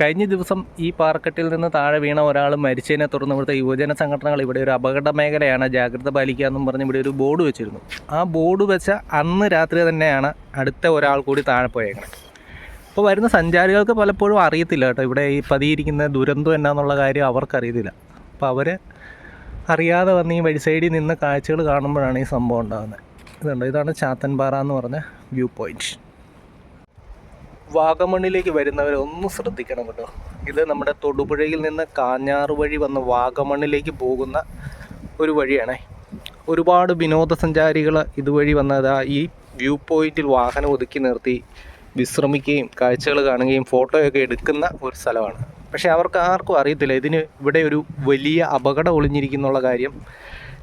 കഴിഞ്ഞ ദിവസം ഈ പാർക്കറ്റിൽ നിന്ന് താഴെ വീണ ഒരാൾ മരിച്ചതിനെ തുടർന്ന് ഇവിടുത്തെ യുവജന സംഘടനകൾ ഇവിടെ ഒരു അപകട മേഖലയാണ് ജാഗ്രത പാലിക്കുക എന്നും പറഞ്ഞ് ഇവിടെ ഒരു ബോർഡ് വെച്ചിരുന്നു. ആ ബോർഡ് വെച്ച അന്ന് രാത്രി തന്നെയാണ് അടുത്ത ഒരാൾ കൂടി താഴെ പോയേക്കുന്നത് അപ്പോൾ വരുന്ന സഞ്ചാരികൾക്ക് പലപ്പോഴും അറിയത്തില്ല കേട്ടോ ഇവിടെ ഈ പതിയിരിക്കുന്ന ദുരന്തം എന്നാന്നുള്ള കാര്യം അവർക്കറിയത്തില്ല. അപ്പോൾ അവർ അറിയാതെ വന്ന് ഈ വഴി സൈഡിൽ നിന്ന് കാഴ്ചകൾ കാണുമ്പോഴാണ് ഈ സംഭവം ഉണ്ടാകുന്നത്. ഇതുണ്ട്? ഇതാണ് ചാത്തൻപാറ എന്ന് പറഞ്ഞ വ്യൂ പോയിന്റ്. വാഗമണ്ണിലേക്ക് വരുന്നവർ ഒന്ന് ശ്രദ്ധിക്കണം കേട്ടോ. ഇത് നമ്മുടെ തൊടുപുഴയിൽ നിന്ന് കാഞ്ഞാറ് വഴി വന്ന് വാഗമണ്ണിലേക്ക് പോകുന്ന ഒരു വഴിയാണ്. ഒരുപാട് വിനോദസഞ്ചാരികൾ ഇതുവഴി വന്നത് ഈ വ്യൂ പോയിന്റിൽ വാഹനം ഒതുക്കി നിർത്തി വിശ്രമിക്കുകയും കാഴ്ചകൾ കാണുകയും ഫോട്ടോയൊക്കെ എടുക്കുന്ന ഒരു സ്ഥലമാണ്. പക്ഷേ അവർക്ക് ആർക്കും അറിയത്തില്ല. ഇതിന് ഇവിടെ ഒരു വലിയ അപകടം ഒളിഞ്ഞിരിക്കുന്നുള്ള കാര്യം.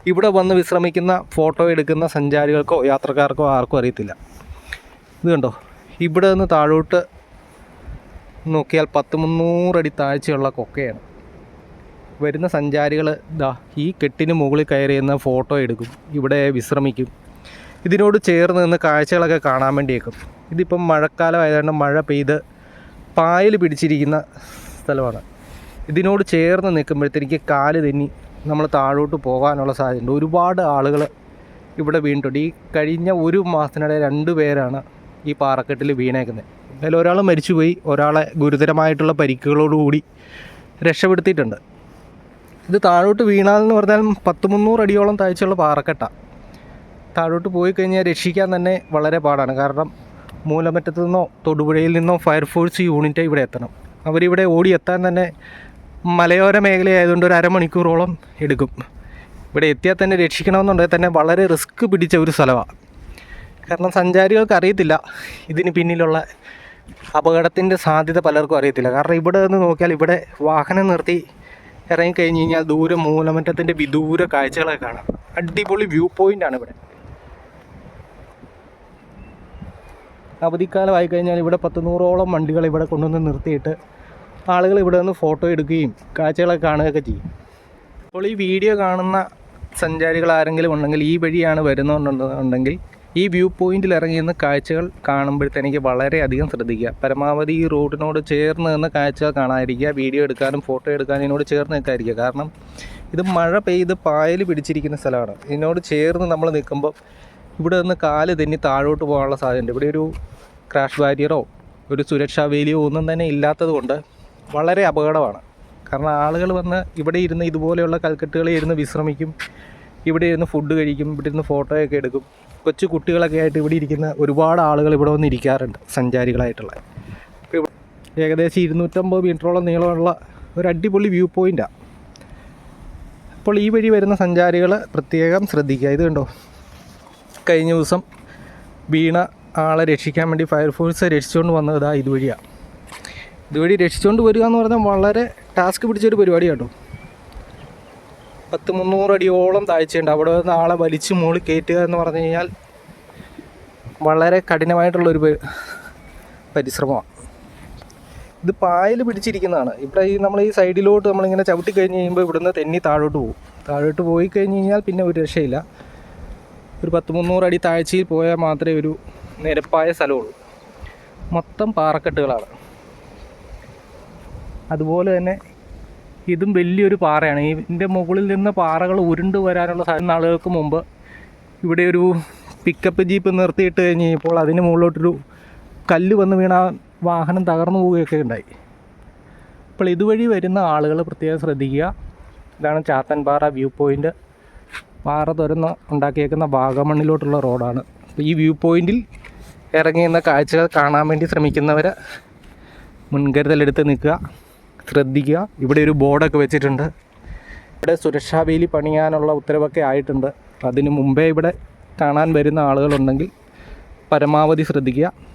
ഇവിടെ വന്ന് വിശ്രമിക്കുന്ന ഫോട്ടോ എടുക്കുന്ന സഞ്ചാരികൾക്കോ യാത്രക്കാർക്കോ ആർക്കും അറിയത്തില്ല. ഇത് കണ്ടോ? ഇവിടെ നിന്ന് താഴോട്ട് നോക്കിയാൽ പത്ത് മുന്നൂറടി താഴ്ചയുള്ള കൊക്കയാണ്. വരുന്ന സഞ്ചാരികൾ ദാ ഈ കെട്ടിന് മുകളിൽ കയറി നിന്ന് ഫോട്ടോ എടുക്കും ഇവിടെ വിശ്രമിക്കും. ഇതിനോട് ചേർന്ന് നിന്ന് കാഴ്ചകളൊക്കെ കാണാൻ വേണ്ടിയേക്കും. ഇതിപ്പം മഴക്കാലം ആയതുകൊണ്ട് മഴ പെയ്ത് പായൽ പിടിച്ചിരിക്കുന്ന സ്ഥലമാണ്. ഇതിനോട് ചേർന്ന് നിൽക്കുമ്പോഴത്തേക്ക് കാൽ തെന്നി നമ്മൾ താഴോട്ട് പോകാനുള്ള സാധ്യതയുണ്ട്. ഒരുപാട് ആളുകൾ ഇവിടെ വീണിട്ടുണ്ട്. ഈ കഴിഞ്ഞ ഒരു മാസത്തിനിടെ രണ്ട് പേരാണ് ഈ പാറക്കെട്ടിൽ വീണേക്കുന്നത് അതിൽ ഒരാൾ മരിച്ചുപോയി. ഒരാളെ ഗുരുതരമായിട്ടുള്ള പരിക്കുകളോടുകൂടി രക്ഷപ്പെടുത്തിയിട്ടുണ്ട്. ഇത് താഴോട്ട് വീണാലെന്ന് പറഞ്ഞാൽ പത്ത് മുന്നൂറ് അടിയോളം താഴ്ചയുള്ള പാറക്കെട്ടാണ് താഴോട്ട് പോയി കഴിഞ്ഞാൽ രക്ഷിക്കാൻ തന്നെ വളരെ പാടാണ്. കാരണം മൂലമറ്റത്തു നിന്നോ തൊടുപുഴയിൽ നിന്നോ ഫയർഫോഴ്സ് യൂണിറ്റ് ഇവിടെ എത്തണം. അവരിവിടെ എത്താൻ തന്നെ മലയോര മേഖലയായതുകൊണ്ട് ഒരു അരമണിക്കൂറോളം എടുക്കും. ഇവിടെ എത്തിയാൽ തന്നെ രക്ഷിക്കണമെന്നുണ്ടെങ്കിൽ തന്നെ വളരെ റിസ്ക് പിടിച്ച ഒരു സ്ഥലമാണ്. കാരണം സഞ്ചാരികൾക്ക് അറിയത്തില്ല. ഇതിന് പിന്നിലുള്ള അപകടത്തിന്റെ സാധ്യത പലർക്കും അറിയത്തില്ല. കാരണം ഇവിടെ നിന്ന് നോക്കിയാൽ ഇവിടെ വാഹനം നിർത്തി ഇറങ്ങിക്കഴിഞ്ഞ് കഴിഞ്ഞാൽ ദൂരെ മൂലമറ്റത്തിന്റെ വിദൂര കാഴ്ചകളൊക്കെ കാണാം. അടിപൊളി വ്യൂ പോയിന്റാണ് ഇവിടെ. അവധിക്കാലമായി കഴിഞ്ഞാൽ ഇവിടെ പത്ത് നൂറോളം വണ്ടികൾ ഇവിടെ കൊണ്ടുവന്ന് നിർത്തിയിട്ട് ആളുകൾ ഇവിടെ നിന്ന് ഫോട്ടോ എടുക്കുകയും കാഴ്ചകളൊക്കെ കാണുകയൊക്കെ ചെയ്യും. അപ്പോൾ ഈ വീഡിയോ കാണുന്ന സഞ്ചാരികൾ ആരെങ്കിലും ഉണ്ടെങ്കിൽ ഈ വഴിയാണ് വരുന്നുണ്ടെന്നുണ്ടെങ്കിൽ ഈ വ്യൂ പോയിന്റിൽ ഇറങ്ങി നിന്ന് കാഴ്ചകൾ കാണുമ്പോഴത്തേക്ക് വളരെയധികം ശ്രദ്ധിക്കുക. പരമാവധി ഈ റോഡിനോട് ചേർന്ന് നിന്ന് കാഴ്ചകൾ കാണാതിരിക്കുക വീഡിയോ എടുക്കാനും ഫോട്ടോ എടുക്കാനും ഇതിനോട് ചേർന്ന് നിൽക്കാതിരിക്കുക. കാരണം ഇത് മഴ പെയ്ത് പായൽ പിടിച്ചിരിക്കുന്ന സ്ഥലമാണ്. ഇതിനോട് ചേർന്ന് നമ്മൾ നിൽക്കുമ്പോൾ ഇവിടെ നിന്ന് കാൽ തെന്നി താഴോട്ട് പോകാനുള്ള സാധ്യതയുണ്ട്. ഇവിടെ ഒരു ക്രാഷ് ബാരിയറോ ഒരു സുരക്ഷാ വേലിയോ ഒന്നും തന്നെ ഇല്ലാത്തതുകൊണ്ട് വളരെ അപകടമാണ്. കാരണം ആളുകൾ വന്ന് ഇവിടെ ഇരുന്ന് ഇതുപോലെയുള്ള കൽക്കെട്ടുകളിൽ ഇരുന്ന് വിശ്രമിക്കും ഇവിടെ ഇരുന്ന് ഫുഡ് കഴിക്കും ഇവിടെ ഇരുന്ന് ഫോട്ടോയൊക്കെ എടുക്കും. കൊച്ചു കുട്ടികളൊക്കെ ആയിട്ട് ഇവിടെ ഇരിക്കുന്ന ഒരുപാട് ആളുകൾ ഇവിടെ വന്ന് ഇരിക്കാറുണ്ട് സഞ്ചാരികളായിട്ടുള്ള. ഏകദേശം ഇരുന്നൂറ്റമ്പത് മീറ്ററോളം നീളമുള്ള ഒരു അടിപൊളി വ്യൂ പോയിന്റാണ് അപ്പോൾ ഈ വഴി വരുന്ന സഞ്ചാരികൾ പ്രത്യേകം ശ്രദ്ധിക്കുക. ഇത് കണ്ടോ? കഴിഞ്ഞ ദിവസം വീണ ആളെ രക്ഷിക്കാൻ വേണ്ടി ഫയർഫോഴ്സ് രക്ഷിച്ചുകൊണ്ട് വന്നത് ഇതാ ഇതുവഴിയാണ് ഇതുവഴി രക്ഷിച്ചുകൊണ്ട് വരിക എന്ന് പറഞ്ഞാൽ വളരെ ടാസ്ക് പിടിച്ചൊരു പരിപാടി കേട്ടോ. പത്ത് മുന്നൂറ് അടിയോളം താഴ്ചയുണ്ട്. അവിടെ നിന്ന് ആളെ വലിച്ച് മുകളിൽ കയറ്റുക എന്ന് പറഞ്ഞു കഴിഞ്ഞാൽ വളരെ കഠിനമായിട്ടുള്ളൊരു പരിശ്രമമാണ്. ഇത് പായൽ പിടിച്ചിരിക്കുന്നതാണ്. ഇവിടെ ഈ നമ്മൾ ഈ സൈഡിലോട്ട് നമ്മളിങ്ങനെ ചവിട്ടി കഴിഞ്ഞ് കഴിയുമ്പോൾ ഇവിടുന്ന് തെന്നി താഴോട്ട് പോകും. താഴോട്ട് പോയി കഴിഞ്ഞ് കഴിഞ്ഞാൽ പിന്നെ ഒരു രക്ഷയില്ല. ഒരു പത്ത് മുന്നൂറ് അടി താഴ്ചയിൽ പോയാൽ മാത്രമേ ഒരു നിരപ്പായ സ്ഥലമുള്ളൂ. മൊത്തം പാറക്കെട്ടുകളാണ്. അതുപോലെ തന്നെ ഇതും വലിയൊരു പാറയാണ്. ഇതിന്റെ മുകളിൽ നിന്ന് പാറകൾ ഉരുണ്ട് വരാനുള്ള നാളുകൾക്ക് മുമ്പ് ഇവിടെ ഒരു പിക്കപ്പ് ജീപ്പ് നിർത്തിയിട്ട് കഴിഞ്ഞ് കഴിഞ്ഞപ്പോൾ അതിന് മുകളിലോട്ടൊരു കല്ല് വന്ന് വീണ വാഹനം തകർന്നു പോവുകയൊക്കെ ഉണ്ടായി. അപ്പോൾ ഇതുവഴി വരുന്ന ആളുകൾ പ്രത്യേകം ശ്രദ്ധിക്കുക. ഇതാണ് ചാത്തൻപാറ വ്യൂ പോയിന്റ് പാറ തുരന്ന് ഉണ്ടാക്കിയേക്കുന്ന വാഗമണ്ണിലോട്ടുള്ള റോഡാണ്. അപ്പോൾ ഈ വ്യൂ പോയിന്റിൽ ഇറങ്ങി നിന്ന കാഴ്ചകൾ കാണാൻ വേണ്ടി ശ്രമിക്കുന്നവർ മുൻകരുതലെടുത്ത് നിൽക്കുക. ശ്രദ്ധിക്കുക. ഇവിടെ ഒരു ബോർഡൊക്കെ വെച്ചിട്ടുണ്ട്. ഇവിടെ സുരക്ഷാ വേലി പണിയാനുള്ള ഉത്തരവൊക്കെ ആയിട്ടുണ്ട്. അതിന് മുമ്പേ ഇവിടെ കാണാൻ വരുന്ന ആളുകളുണ്ടെങ്കിൽ പരമാവധി ശ്രദ്ധിക്കുക.